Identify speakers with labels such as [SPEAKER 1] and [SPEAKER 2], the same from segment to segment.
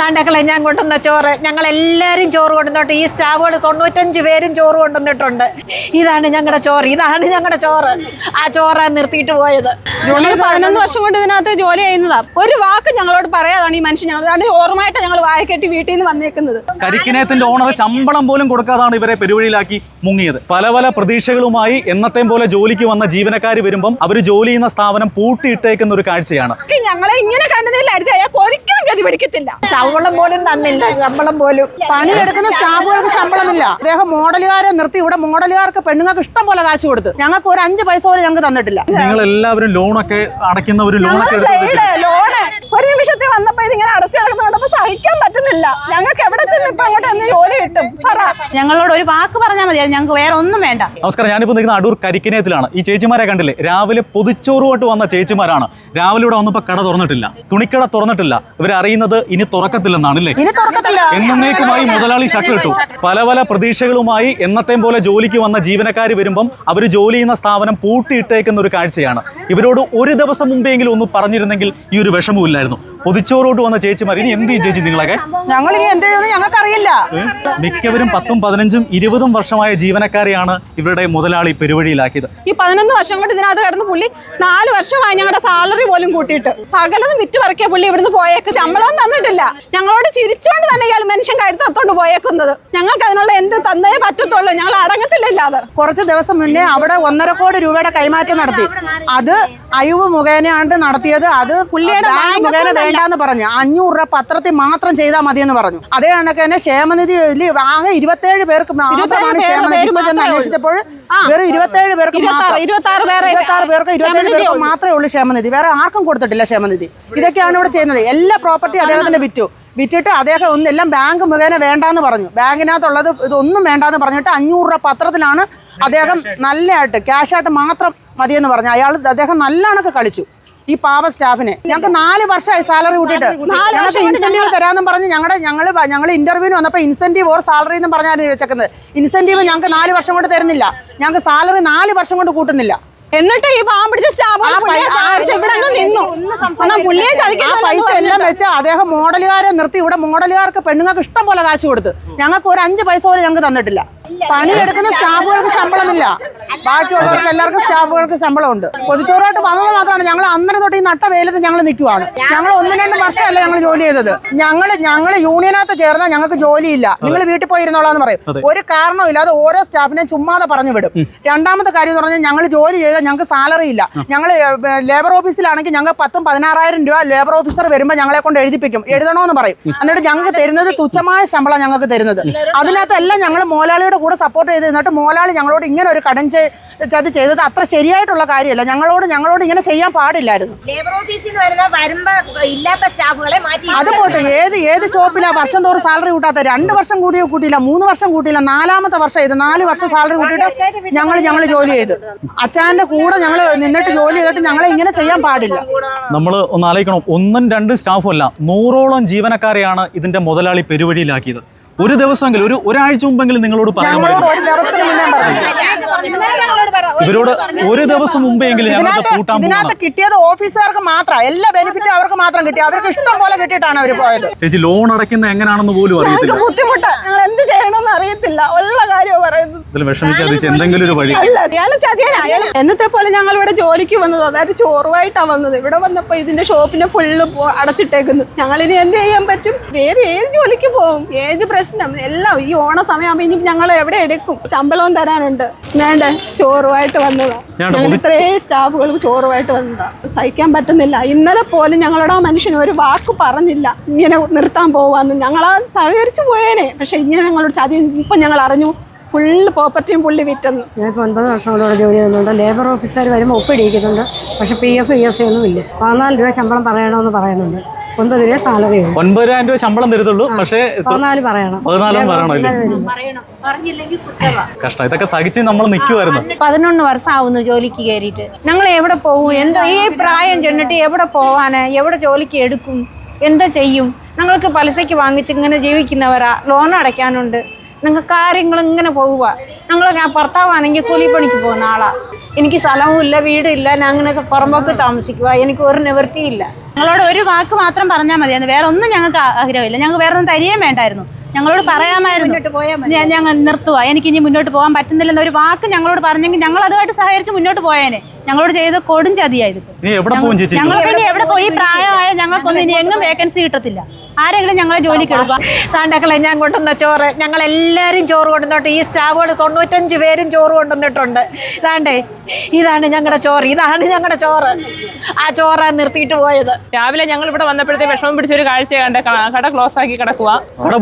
[SPEAKER 1] താണ്ടക്കളെ ഞാൻ കൊണ്ടുവന്ന ചോറ്. ഞങ്ങൾ എല്ലാവരും ചോറ് കൊണ്ടുവന്നിട്ട് ഈ സ്റ്റാഫുകൾ തൊണ്ണൂറ്റഞ്ച് പേരും ചോറ് കൊണ്ടുവന്നിട്ടുണ്ട്. ഇതാണ് ഞങ്ങളുടെ ചോറ്. ഇതാണ് ഞങ്ങളുടെ ചോറ്. ആ ചോറ് നിർത്തിയിട്ട് പോയത്.
[SPEAKER 2] ഞങ്ങൾ പതിനൊന്ന് വർഷം കൊണ്ട് ഇതിനകത്ത് ജോലി ചെയ്യുന്നതാ. ഒരു വാക്ക് ഞങ്ങളോട് പറയാതാണ് ഈ മനുഷ്യൻ ഞങ്ങൾ അതാണ് ഓർമ്മയായിട്ട് ഞങ്ങൾ വായക്കെട്ടി വീട്ടിൽ നിന്ന് വന്നേക്കുന്നത്.
[SPEAKER 3] കരിക്കിനേത്തിന്റെ ഓണർ ശമ്പളം പോലും കൊടുക്കാതാണ് ഇവരെ പെരുവഴിയിലാക്കി മുങ്ങിയത്. പല പല പ്രതീക്ഷകളുമായി എന്നത്തെയും പോലെ ജോലിക്ക് വന്ന ജീവനക്കാർ വരുമ്പം അവർ ജോലി ചെയ്യുന്ന സ്ഥാപനം പൂട്ടിയിട്ടേക്കുന്ന ഒരു കാഴ്ചയാണ്.
[SPEAKER 2] ഒക്കെ ഞങ്ങളെ ഇങ്ങനെ കണ്ടതിലായിരുന്നു അയാൾക്ക് ഒരിക്കലും ഗതി പിടിക്കത്തില്ല.
[SPEAKER 1] ശമ്പളം പോലും തന്നില്ല. ശമ്പളം പോലും.
[SPEAKER 4] പണിയെടുക്കുന്ന സ്റ്റാഫുകൾക്ക് ശമ്പളമില്ല. അദ്ദേഹം മോഡലുകാരെ നിർത്തി. ഇവിടെ മോഡലുകാർക്ക് പെണ്ണുങ്ങൾക്ക് ഇഷ്ടം പോലെ കാശ് കൊടുത്തു. ഞങ്ങൾക്ക് ഒരു അഞ്ച് പൈസ പോലും ഞങ്ങൾക്ക് തന്നിട്ടില്ല.
[SPEAKER 3] നിങ്ങൾ എല്ലാവരും ലോണൊക്കെ അടയ്ക്കുന്ന
[SPEAKER 2] ഒരു ലോണൊക്കെ ഒരു നിമിഷത്തിൽ വന്നപ്പോ ഇതിങ്ങനെ അടച്ചു കിടക്കുന്നതുകൊണ്ട് സഹിക്കാൻ പറ്റുന്നില്ല. ഞങ്ങൾക്ക് എവിടെ ചെന്ന് ഇപ്പൊ അങ്ങോട്ട് എന്ന് ജോലി കിട്ടും? പറ.
[SPEAKER 5] ഞങ്ങളോട് ഒരു വാക്ക് പറഞ്ഞാൽ മതി ഞങ്ങൾക്ക് വേറെ ഒന്നും വേണ്ട.
[SPEAKER 3] നമസ്കാരം ഞാനിപ്പോൾ നിൽക്കുന്ന അടൂർ കരിക്കിനേത്തിലാണ്. ഈ ചേച്ചിമാരെ കണ്ടില്ലേ? രാവിലെ പൊതിച്ചോറുമായിട്ട് വന്ന ചേച്ചിമാരാണ്. രാവിലെ ഇവിടെ വന്നപ്പോൾ കട തുറന്നിട്ടില്ല. തുണിക്കട തുറന്നിട്ടില്ല. ഇവരറിയുന്നത് ഇനി തുറക്കത്തില്ലെന്നാണ് അല്ലേ?
[SPEAKER 4] ഇനി തുറക്കത്തില്ല.
[SPEAKER 3] എന്നേക്കുമായി മുതലാളി ഷട്ട് ഇട്ടു. പല പല പ്രതീക്ഷകളുമായി എന്നത്തെയും പോലെ ജോലിക്ക് വന്ന ജീവനക്കാർ വരുമ്പം അവർ ജോലി ചെയ്യുന്ന സ്ഥാപനം പൂട്ടിയിട്ടേക്കുന്ന ഒരു കാഴ്ചയാണ്. ഇവരോട് ഒരു ദിവസം മുമ്പെങ്കിലും ഒന്ന് പറഞ്ഞിരുന്നെങ്കിൽ ഈ ഒരു വിഷമമില്ലായിരുന്നു പൊതിച്ചോറോട്ട് വന്ന ചേച്ചിമാർ ഇനി എന്ത് ചെയ്യും ചേച്ചി നിങ്ങളൊക്കെ?
[SPEAKER 4] ഞങ്ങൾ ഇനി എന്ത്
[SPEAKER 3] ഞങ്ങൾക്കറിയില്ല? മിക്കവരും പത്തും പതിനഞ്ചും ഇരുപതും വർഷമായ ജീവനക്കാരെയാണ് ഇവരുടെ മുതലാളി പെരുവഴിയിലാക്കിയത്.
[SPEAKER 2] ഈ പതിനൊന്ന് വർഷം കൊണ്ട് ഇതിനകത്ത് കിടന്ന് പുള്ളി നാല് വർഷമായി ഞങ്ങളുടെ സാലറി പോലും കൂട്ടിയിട്ട്. സകലതും വിറ്റ് പറക്കിയ പുള്ളി ഇവിടുന്ന് പോയേക്ക്. ശമ്പളവും തന്നിട്ടില്ല. ഞങ്ങളോട് ചിരിച്ചുകൊണ്ട് തന്നെ ഇയാൾ മനുഷ്യൻ കഴുത്തത്തോണ്ട് പോയേക്കുന്നത്. ഞങ്ങൾക്ക് അതിനുള്ള എന്ത് തന്നേ പറ്റത്തുള്ളൂ. ഞങ്ങൾ അടങ്ങത്തില്ല ഇല്ലാതെ
[SPEAKER 4] കുറച്ച് ദിവസം മുന്നേ അവിടെ ഒന്നര കോടി രൂപയുടെ കൈമാറ്റം നടത്തി. അത് അയവ് മുഖേനയാണ്ട് നടത്തിയത്. അത്
[SPEAKER 2] പുള്ളിയുടെ
[SPEAKER 4] മുഖേന വേണ്ടാന്ന് പറഞ്ഞു. അഞ്ഞൂറ് രൂപ പത്രത്തിൽ മാത്രം ചെയ്താൽ മതി എന്ന് പറഞ്ഞു. അതേ കണക്ക് തന്നെ ക്ഷേമനിധി ആകെ ഇരുപത്തേഴ് പേർക്ക് മാത്രമാണ് ക്ഷേമനിധി. അന്വേഷിച്ചപ്പോൾ വേറെ ഇരുപത്തേഴ് പേർക്ക്
[SPEAKER 2] ഇരുപത്താറ്,
[SPEAKER 4] പേർക്ക് ഇരുപത്തേഴ് പേർക്ക് മാത്രമേ ഉള്ളൂ ക്ഷേമനിധി. വേറെ ആർക്കും കൊടുത്തിട്ടില്ല ക്ഷേമനിധി. ഇതൊക്കെയാണ് ഇവിടെ ചെയ്യുന്നത്. എല്ലാ പ്രോപ്പർട്ടി അദ്ദേഹത്തിന്റെ വിറ്റു. വിറ്റിട്ട് അദ്ദേഹം ഒന്നെല്ലാം ബാങ്ക് മുഖേന വേണ്ടാന്ന് പറഞ്ഞു. ബാങ്കിനകത്തുള്ളത് ഇതൊന്നും വേണ്ടാന്ന് പറഞ്ഞിട്ട് അഞ്ഞൂറ് രൂപ പത്രത്തിലാണ് അദ്ദേഹം നല്ലതായിട്ട് ക്യാഷായിട്ട് മാത്രം മതിയെന്ന് പറഞ്ഞു. അയാൾ അദ്ദേഹം നല്ലണക്ക് കളിച്ചു. ഈ പാവ സ്റ്റാഫിനെ. ഞങ്ങൾക്ക് നാല് വർഷമായി സാലറി കൂട്ടിയിട്ട്. ഞങ്ങൾക്ക് ഇൻസെന്റീവ് തരാമെന്നും പറഞ്ഞ് ഞങ്ങളുടെ ഞങ്ങൾ ഞങ്ങൾ ഇന്റർവ്യൂവിന് വന്നപ്പോൾ ഇൻസെന്റീവ് ഓർ സാലറി എന്നും പറഞ്ഞാണ് വെച്ചേക്കുന്നത്. ഇൻസെന്റീവ് ഞങ്ങൾക്ക് നാല് വർഷം കൊണ്ട് തരുന്നില്ല. ഞങ്ങൾക്ക് സാലറി നാല് വർഷം കൊണ്ട് കൂട്ടുന്നില്ല.
[SPEAKER 2] എന്നിട്ട് ഈ പാവം പിടിച്ച
[SPEAKER 4] പൈസ എല്ലാം വെച്ച് അദ്ദേഹം മോഡലുകാരെ നിർത്തി. ഇവിടെ മോഡലുകാർക്ക് പെണ്ണുങ്ങൾക്ക് ഇഷ്ടം പോലെ കാശ് കൊടുത്ത്. ഞങ്ങൾക്ക് ഒരു അഞ്ച് പൈസ പോലും ഞങ്ങൾക്ക് തന്നിട്ടില്ല. പണിയെടുക്കുന്ന സ്റ്റാഫുകൾക്ക് ശമ്പളമില്ല. ബാക്കിയുള്ളവർക്ക് എല്ലാവർക്കും സ്റ്റാഫുകൾക്ക് ശമ്പളമുണ്ട്. പൊതുച്ചോറായിട്ട് വന്നത് മാത്രമാണ്. ഞങ്ങൾ അന്നേരം തൊട്ട് ഈ നട്ട വെയിലത്ത് ഞങ്ങൾ നിൽക്കുവാണ്. ഞങ്ങൾ ഒന്ന് രണ്ട് വർഷമല്ല ഞങ്ങൾ ജോലി ചെയ്തത്. ഞങ്ങൾ ഞങ്ങൾ യൂണിയനകത്ത് ചേർന്നാൽ ഞങ്ങൾക്ക് ജോലിയില്ല. നിങ്ങൾ വീട്ടിൽ പോയി ഇരുന്നോളാന്ന് പറയും ഒരു കാരണമില്ലാതെ ഓരോ സ്റ്റാഫിനെ ചുമ്മാതെ പറഞ്ഞു വിടും. രണ്ടാമത്തെ കാര്യം എന്ന് പറഞ്ഞാൽ ഞങ്ങൾ ജോലി ചെയ്താൽ ഞങ്ങൾക്ക് സാലറി ഇല്ല. ഞങ്ങൾ ലേബർ ഓഫീസിലാണെങ്കിൽ ഞങ്ങൾ പത്തും പതിനാറായിരം രൂപ ലേബർ ഓഫീസർ വരുമ്പോൾ ഞങ്ങളെ കൊണ്ട് എഴുതിപ്പിക്കും. എഴുതണമെന്ന് പറയും. എന്നിട്ട് ഞങ്ങൾക്ക് തരുന്നത് തുച്ഛമായ ശമ്പളം ഞങ്ങൾക്ക് തരുന്നത്. അതിനകത്തെല്ലാം ഞങ്ങൾ മോലാളിയുടെ കൂടെ സപ്പോർട്ട് ചെയ്ത് എന്നിട്ട് മോലാളി ഞങ്ങളോട് ഇങ്ങനെ ഒരു കടൻ അത് ചെയ്തത് അത്ര ശരിയായിട്ടുള്ള കാര്യമല്ല. ഞങ്ങളോട് ഞങ്ങളോട് ഇങ്ങനെ ചെയ്യാൻ പാടില്ലായിരുന്നു.
[SPEAKER 6] ലേബർ ഓഫീസിൽ നിന്ന് വരുന്ന ഇല്ലാത്ത സ്റ്റാഫുകളെ മാറ്റി
[SPEAKER 4] അത് പോട്ടെ. ഏത് ഏത് ഷോപ്പിലാ വർഷം തോറും സാലറി കൂട്ടാത്ത രണ്ട് വർഷം കൂടിയോ കൂട്ടിയില്ല മൂന്ന് വർഷം കൂട്ടിയില്ല നാലാമത്തെ വർഷം ഇത് നാല് വർഷം സാലറി കൂട്ടിയിട്ട് ഞങ്ങൾ ഞങ്ങൾ ജോലി ചെയ്ത്. അച്ഛന്റെ കൂടെ ഞങ്ങൾ നിന്നിട്ട് ജോലി ചെയ്തിട്ട് ഞങ്ങളെ ഇങ്ങനെ ചെയ്യാൻ പാടില്ല.
[SPEAKER 3] നമ്മൾ ഒന്ന് ആലോചിക്കണം. ഒന്നും രണ്ട് സ്റ്റാഫും അല്ല നൂറോളം ജീവനക്കാരെയാണ് ഇതിന്റെ മുതലാളി പെരുവഴിയിലാക്കിയത്. ഒരു ദിവസമെങ്കിലും ഒരു ഒരാഴ്ച മുമ്പെങ്കിലും നിങ്ങളോട് പറയാൻ
[SPEAKER 4] ഞങ്ങളോട്
[SPEAKER 3] പറ്റും ഇവരോട് ഒരു ദിവസം മുമ്പെങ്കിലും ഞങ്ങൾക്ക്
[SPEAKER 4] ഇതിനകത്ത് ഇതിനകത്ത് കിട്ടിയത് ഓഫീസുകാർക്ക് മാത്രം. എല്ലാ ബെനിഫിറ്റും അവർക്ക് മാത്രം കിട്ടി. അവർക്ക് ഇഷ്ടം പോലെ കിട്ടിയിട്ടാണ് അവർ പോയത്.
[SPEAKER 3] ചേച്ചി ലോൺ അടയ്ക്കുന്ന എങ്ങനെയാണെന്ന് പോലും അറിയത്തില്ല.
[SPEAKER 2] ബുദ്ധിമുട്ട്. ഞങ്ങൾ എന്ത് ചെയ്യണമെന്ന് അറിയത്തില്ല. ഉള്ള കാര്യമാണ് പറയുന്നത്.
[SPEAKER 3] വിഷമിക്കാതെ എന്തെങ്കിലും ഒരു വഴി.
[SPEAKER 2] അയാൾ എന്നത്തെ പോലെ ഞങ്ങൾ ഇവിടെ ജോലിക്ക് വന്നത് അതായത് ചോറുമായിട്ടാണ് വന്നത്. ഇവിടെ വന്നപ്പോ ഇതിന്റെ ഷോപ്പിനെ ഫുള്ള് അടച്ചിട്ടേക്കുന്നു. ഞങ്ങൾ ഇനി എന്ത് ചെയ്യാൻ പറ്റും? വേറെ ഏത് ജോലിക്ക് പോകും? ഏത് പ്രശ്നം? എല്ലാം ഈ ഓണ സമയമാകുമ്പോ ഇനി ഞങ്ങൾ എവിടെ എടുക്കും? ശമ്പളവും തരാനുണ്ട്. വേണ്ട? ചോറുമായിട്ട് വന്നതാ.
[SPEAKER 3] വന്നതാണ്
[SPEAKER 2] ഞങ്ങൾ ഇത്രയും സ്റ്റാഫുകൾക്ക് ചോറുമായിട്ട് വന്നതാ. സഹിക്കാൻ പറ്റുന്നില്ല. ഇന്നലെ പോലും ഞങ്ങളുടെ ആ മനുഷ്യന് ഒരു വാക്ക് പറഞ്ഞില്ല. ഇങ്ങനെ നിർത്താൻ പോവാന്ന്. ഞങ്ങളാ സഹകരിച്ചു പോയേനെ. പക്ഷെ ഇങ്ങനെ ഞങ്ങളോട് ചതി ഇപ്പൊ ഞങ്ങൾ അറിഞ്ഞു. ഫുള്ള് പ്രോപ്പർട്ടിയും പുള്ളി വിറ്റെന്ന്.
[SPEAKER 7] ഞാനിപ്പോൾ ഒൻപത് വർഷങ്ങളോട് ജോലി ചെയ്യുന്നുണ്ട്. ലേബർ ഓഫീസർ വരുമ്പോൾ ഒപ്പിടിയിക്കുന്നുണ്ട്. പക്ഷേ പി എഫ് ഇ എസ് ഒന്നും ഇല്ല പതിനാല് രൂപ ശമ്പളം പറയണമെന്ന് പറയുന്നുണ്ട്. ഒൻപത് രൂപ സാലറി
[SPEAKER 3] ഒൻപതിനായിരം രൂപ ശമ്പളം തരത്തുള്ളൂ. പക്ഷേ
[SPEAKER 7] പതിനാല് പറയണം.
[SPEAKER 3] പതിനാലും
[SPEAKER 6] പറയണം
[SPEAKER 3] കഷ്ടം. ഇതൊക്കെ സഹിച്ച് നമ്മൾ നിൽക്കുമായിരുന്നു
[SPEAKER 1] പതിനൊന്ന് വർഷമാവുന്നു ജോലിക്ക് കയറിയിട്ട്. ഞങ്ങൾ എവിടെ പോകും എന്തോ ഈ പ്രായം ചെന്നിട്ട് എവിടെ പോവാന്? എവിടെ ജോലിക്ക് എടുക്കും? എന്തോ ചെയ്യും? ഞങ്ങൾക്ക് പലിശയ്ക്ക് വാങ്ങിച്ച് ഇങ്ങനെ ജീവിക്കുന്നവരാ. ലോൺ അടയ്ക്കാനുണ്ട്. നിങ്ങൾക്ക് കാര്യങ്ങൾ ഇങ്ങനെ പോവുക ഞങ്ങൾ ഞാൻ ഭർത്താവാണെങ്കിൽ കൂലിപ്പണിക്ക് പോകുന്ന ആളാ. എനിക്ക് സ്ഥലവും ഇല്ല വീടില്ല ഞാൻ അങ്ങനെ പുറമ്പോക്ക് താമസിക്കുക എനിക്ക് ഒരു നിവൃത്തിയില്ല
[SPEAKER 5] ഞങ്ങളോട് ഒരു വാക്ക് മാത്രം പറഞ്ഞാൽ മതിയായിരുന്നു വേറെ ഒന്നും ഞങ്ങൾക്ക് ആഗ്രഹമില്ല. ഞങ്ങൾക്ക് വേറെ ഒന്നും തരികയും വേണ്ടായിരുന്നു. ഞങ്ങളോട് പറയാമായിരുന്നു. ഞാൻ ഞങ്ങൾ നിർത്തുക എനിക്ക് ഇനി മുന്നോട്ട് പോകാൻ പറ്റുന്നില്ലെന്ന ഒരു വാക്ക് ഞങ്ങളോട് പറഞ്ഞെങ്കിൽ ഞങ്ങൾ അതുമായിട്ട് സഹകരിച്ച് മുന്നോട്ട് പോയേനെ. ഞങ്ങളോട് ചെയ്ത് കൊടും ചതിയായിരുന്നു
[SPEAKER 3] ഇനി എവിടെ പോകും ചേച്ചി?
[SPEAKER 5] ഞങ്ങൾക്ക് ഇനി എവിടെ പോയി പ്രായമായ ഞങ്ങൾക്കൊന്നും ഇനി എങ്ങും വേക്കൻസി കിട്ടത്തില്ല. ആരെങ്കിലും ഞങ്ങളെ ജോലിക്ക് എടുക്കുക
[SPEAKER 1] താണ്ടക്കളെ ഞാൻ കൊണ്ടുവന്ന ചോറ്. ഞങ്ങൾ എല്ലാവരും ചോറ് കൊണ്ടുവന്നിട്ട് ഈ സ്റ്റാഫുകൾ തൊണ്ണൂറ്റഞ്ച് പേരും ചോറ് കൊണ്ടുവന്നിട്ടുണ്ട്. ഇതാണ്ടേ ഇതാണ് ഞങ്ങളുടെ ചോറ്. ഇതാണ് ഞങ്ങളുടെ ചോറ്. ആ ചോറ് നിർത്തിയിട്ട് പോയത്.
[SPEAKER 8] രാവിലെ ഞങ്ങൾ ഇവിടെ വന്നപ്പോഴത്തെ വിഷമം പിടിച്ചൊരു കാഴ്ച കണ്ട. കട ക്ലോസ് ആക്കി കിടക്കുക
[SPEAKER 3] കട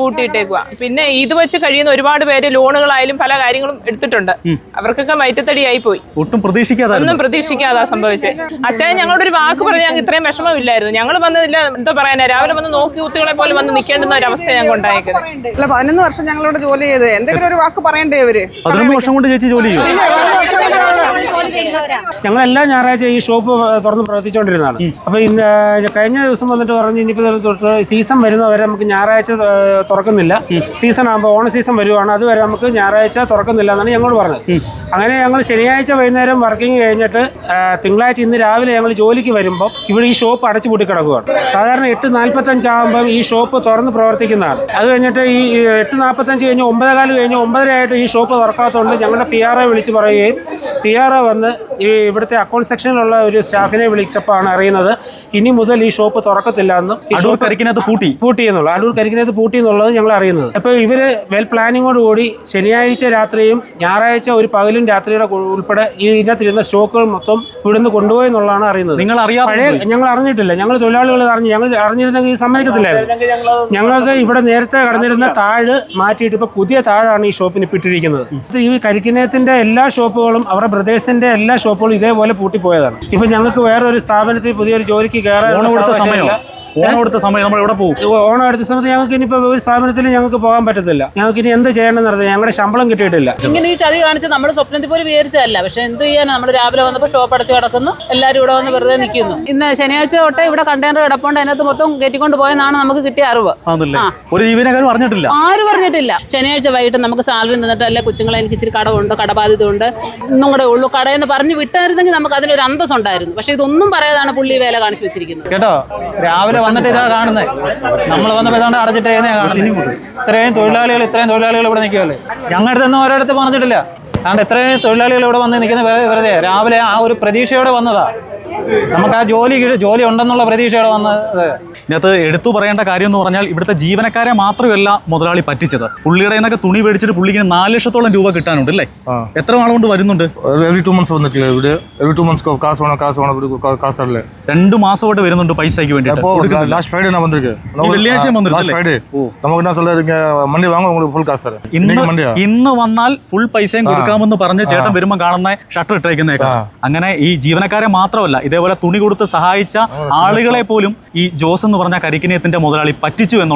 [SPEAKER 8] പൂട്ടിയിട്ടേക്കുക പിന്നെ ഇത് വെച്ച് കഴിയുന്ന ഒരുപാട് പേര് ലോണുകളായാലും പല കാര്യങ്ങളും എടുത്തിട്ടുണ്ട്. അവർക്കൊക്കെ മൈറ്റത്തടിയായി പോയി.
[SPEAKER 3] ഒട്ടും പ്രതീക്ഷിക്കാതെ
[SPEAKER 8] ഒന്നും പ്രതീക്ഷിക്കാതാ സംഭവിച്ചത് അച്ഛൻ ഞങ്ങളോട് ഒരു വാക്ക് പറഞ്ഞ് ഞങ്ങൾക്ക് ഇത്രയും വിഷമമില്ലായിരുന്നു. ഞങ്ങൾ വന്നതില്ല എന്താ പറയാനാ? രാവിലെ വന്ന് നോക്കി കുത്തുകളെ പോലെ വന്ന് നിൽക്കേണ്ടുന്ന ഒരു അവസ്ഥ ഞങ്ങൾ ഉണ്ടായേക്കുന്നത്.
[SPEAKER 2] അല്ല പതിനൊന്ന് വർഷം ഞങ്ങളോട് ജോലി ചെയ്ത്. എന്തെങ്കിലും ഒരു വാക്ക് പറയണ്ടേ ഇവർ?
[SPEAKER 3] പതിനൊന്ന് വർഷം കൊണ്ട് ചേച്ചി ജോലി ചെയ്യും?
[SPEAKER 9] ഞങ്ങൾ എല്ലാ ഞായറാഴ്ച ഈ ഷോപ്പ് തുറന്ന് പ്രവർത്തിച്ചുകൊണ്ടിരുന്നതാണ് അപ്പൊ ഇന്ന് കഴിഞ്ഞ ദിവസം വന്നിട്ട് പറഞ്ഞ് ഇനിയിപ്പോ തൊട്ട് സീസൺ വരുന്നവരെ നമുക്ക് ഞായറാഴ്ച തുറക്കുന്നില്ല. സീസൺ ആകുമ്പോൾ ഓണ സീസൺ വരുവാണ്. അതുവരെ നമുക്ക് ഞായറാഴ്ച തുറക്കുന്നില്ല എന്നാണ് ഞങ്ങളോട് പറഞ്ഞത്. അങ്ങനെ ഞങ്ങൾ ശനിയാഴ്ച വൈകുന്നേരം വർക്കിംഗ് കഴിഞ്ഞിട്ട് തിങ്കളാഴ്ച ഇന്ന് രാവിലെ ഞങ്ങൾ ജോലിക്ക് വരുമ്പോൾ ഇവിടെ ഈ ഷോപ്പ് അടച്ചു പൂട്ടി കിടക്കുകയാണ് സാധാരണ എട്ട് നാൽപ്പത്തഞ്ച് ആകുമ്പം ഈ ഷോപ്പ് തുറന്ന് പ്രവർത്തിക്കുന്നതാണ്. അത് കഴിഞ്ഞിട്ട് ഈ എട്ട് നാൽപ്പത്തഞ്ച് കഴിഞ്ഞ് ഒമ്പതേകാൽ കഴിഞ്ഞ് ഒമ്പതര ആയിട്ട് ഈ ഷോപ്പ് തുറക്കാത്തതുകൊണ്ട് ഞങ്ങളുടെ പി ആർ വിളിച്ച് പറയുകയും പി ആർ ഒ വന്ന് ഈ ഇവിടുത്തെ അക്കൗണ്ട് സെക്ഷനിലുള്ള ഒരു സ്റ്റാഫിനെ വിളിച്ചപ്പോഴാണ് അറിയുന്നത്. ഇനി മുതൽ ഈ ഷോപ്പ് തുറക്കത്തില്ല എന്നും
[SPEAKER 3] അടൂർ കരിക്കിനകത്ത് പൂട്ടി.
[SPEAKER 9] പൂട്ടി എന്നുള്ളത് അടൂർ കരിക്കിനകത്ത് പൂട്ടി എന്നുള്ളത് ഞങ്ങൾ അറിയുന്നത്. അപ്പോൾ ഇവർ വെൽ പ്ലാനിങ്ങോട് കൂടി ശനിയാഴ്ച രാത്രിയും ഞായറാഴ്ച ഒരു പകലും രാത്രിയുടെ ഉൾപ്പെടെ ഈ ഇതിനകത്തിരുന്ന സ്റ്റോക്കുകൾ മൊത്തം ഇവിടുന്ന് കൊണ്ടുപോയി എന്നുള്ളതാണ് അറിയുന്നത്.
[SPEAKER 3] നിങ്ങൾ അറിയാതെ
[SPEAKER 9] പഴയ ഞങ്ങൾ അറിഞ്ഞിട്ടില്ല. ഞങ്ങൾ തൊഴിലാളികൾ അറിഞ്ഞു ഞങ്ങൾ അറിഞ്ഞിരുന്നെങ്കിൽ സമ്മതിക്കത്തില്ലായിരുന്നു. ഞങ്ങൾക്ക് ഇവിടെ നേരത്തെ കടന്നിരുന്ന താഴ് മാറ്റിയിട്ട് ഇപ്പൊ പുതിയ താഴാണ് ഈ ഷോപ്പിന് ഇപ്പിട്ടിരിക്കുന്നത്. ഇത് ഈ കരിക്കിനത്തിന്റെ എല്ലാ ഷോപ്പുകളും അവരുടെ ബ്രദേഴ്സിന്റെ എല്ലാ ഷോപ്പുകളും ഇതേപോലെ പൂട്ടിപ്പോയതാണ്. ഇപ്പൊ ഞങ്ങൾക്ക് വേറെ ഒരു സ്ഥാപനത്തിൽ പുതിയൊരു ജോലിക്ക് കയറാൻ
[SPEAKER 3] സമയമില്ല ഓണം എടുത്ത സമയം നമ്മൾ എവിടെ പോകും?
[SPEAKER 9] ഓണം എടുത്ത സമയത്ത് ഞങ്ങൾക്ക് ഇനിയിപ്പോ ഒരു സ്ഥാപനത്തിൽ ഞങ്ങൾക്ക് പോകാൻ പറ്റത്തില്ല. ഞങ്ങൾക്ക് ഇനി എന്ത് ചെയ്യണമെന്ന് അറിയാം ഞങ്ങളുടെ ശമ്പളം കിട്ടിയിട്ടില്ല.
[SPEAKER 10] ഇങ്ങനെ ഈ ചതി കാണിച്ച് നമ്മൾ സ്വപ്നത്തിൽ പോലും വിചാരിച്ചതല്ല. പക്ഷെ എന്ത് ചെയ്യാൻ നമ്മൾ രാവിലെ വന്നപ്പോൾ ഷോപ്പ് അടച്ച് കിടക്കുന്നു. എല്ലാവരും ഇവിടെ വന്ന് വെറുതെ നിൽക്കുന്നു. ഇന്ന് ശനിയാഴ്ച തൊട്ടേ ഇവിടെ കണ്ടെയ്നർ കിടപ്പുണ്ട്. അതിനകത്ത് മൊത്തം കയറ്റിക്കൊണ്ട് പോയെന്നാണ് നമുക്ക് കിട്ടിയ അറിവ്.
[SPEAKER 3] ഒരു ജീവനക്കാരും അറിഞ്ഞിട്ടില്ല.
[SPEAKER 10] ആരും പറഞ്ഞിട്ടില്ല ശനിയാഴ്ച വൈകിട്ട് നമുക്ക് സാലറി നിന്നിട്ട് അല്ലെ കൊച്ചുങ്ങളെ എനിക്ക് ഇച്ചിരി കടമുണ്ട് കടബാധ്യത ഉണ്ട് ഒന്നും കൂടെ ഉള്ളൂ. കടയെന്ന് പറഞ്ഞ് വിട്ടായിരുന്നെങ്കിൽ നമുക്ക് അതിനൊരു അന്തസ് ഉണ്ടായിരുന്നു പക്ഷെ ഇതൊന്നും പറയാതാണ് പുള്ളി വേല കാണിച്ചു വെച്ചിരിക്കുന്നത്.
[SPEAKER 11] കേട്ടോ? രാവിലെ വന്നിട്ട് ഇതാ കാണുന്നത് നമ്മൾ വന്നപ്പോൾ ഇതാണ്ട് അടച്ചിട്ട് കാണുന്നത് ഇത്രയും തൊഴിലാളികൾ ഇത്രയും തൊഴിലാളികൾ ഇവിടെ നിൽക്കുകയല്ലേ? ഞങ്ങളുടെ അടുത്തൊന്നും ഒരിടത്ത് പറഞ്ഞിട്ടില്ല അതുകൊണ്ട് ഇത്രയും തൊഴിലാളികൾ ഇവിടെ വന്ന് നിൽക്കുന്ന വെറുതെ. രാവിലെ ആ ഒരു പ്രതീക്ഷയോടെ വന്നതാ. നമുക്ക് ആ ജോലി ജോലി ഉണ്ടെന്നുള്ള പ്രതീക്ഷയോടെ വന്നത്
[SPEAKER 3] ഇതിനകത്ത് എടുത്തു പറയേണ്ട കാര്യം എന്ന് പറഞ്ഞാൽ ഇവിടുത്തെ ജീവനക്കാരെ മാത്രമല്ല മുതലാളി പറ്റിച്ചത്. പുള്ളിയുടെ നിന്നൊക്കെ തുണി മേടിച്ചിട്ട് പുള്ളിക്ക് നാല് ലക്ഷത്തോളം രൂപ കിട്ടാനുണ്ട് അല്ലേ? എത്ര നാൾ കൊണ്ട് വരുന്നുണ്ട്?
[SPEAKER 12] രണ്ടു മാസം മന്ത്സ് വന്നിട്ടില്ല ഇവിടെ? മന്ത്സ് കാസ് കാസ് കാസ്
[SPEAKER 3] രണ്ട് വരുന്നുണ്ട് പൈസയ്ക്ക്
[SPEAKER 12] വേണ്ടി ലാസ്റ്റ് ഫ്രൈഡേ ലാസ്റ്റ് ഫ്രൈഡേ നമുക്ക് മണ്ടി ഫുൾ കാസ് തരാം.
[SPEAKER 3] ഇന്ന് ഇന്ന് വന്നാൽ ഫുൾ പൈസയും കൊടുക്കാമെന്ന് പറഞ്ഞ് ചേട്ടൻ വരുമ്പോൾ കാണുന്ന ഷട്ടർ ഇട്ടേക്കുന്നേക്കാം. അങ്ങനെ ഈ ജീവനക്കാരെ മാത്രമല്ല ഇതേപോലെ തുണി കൊടുത്ത് സഹായിച്ച ആളുകളെ പോലും ഈ ജോസ് എന്ന് പറഞ്ഞ കരിക്കിനിയത്തിന്റെ മുതലാളി പറ്റിച്ചു എന്നുള്ള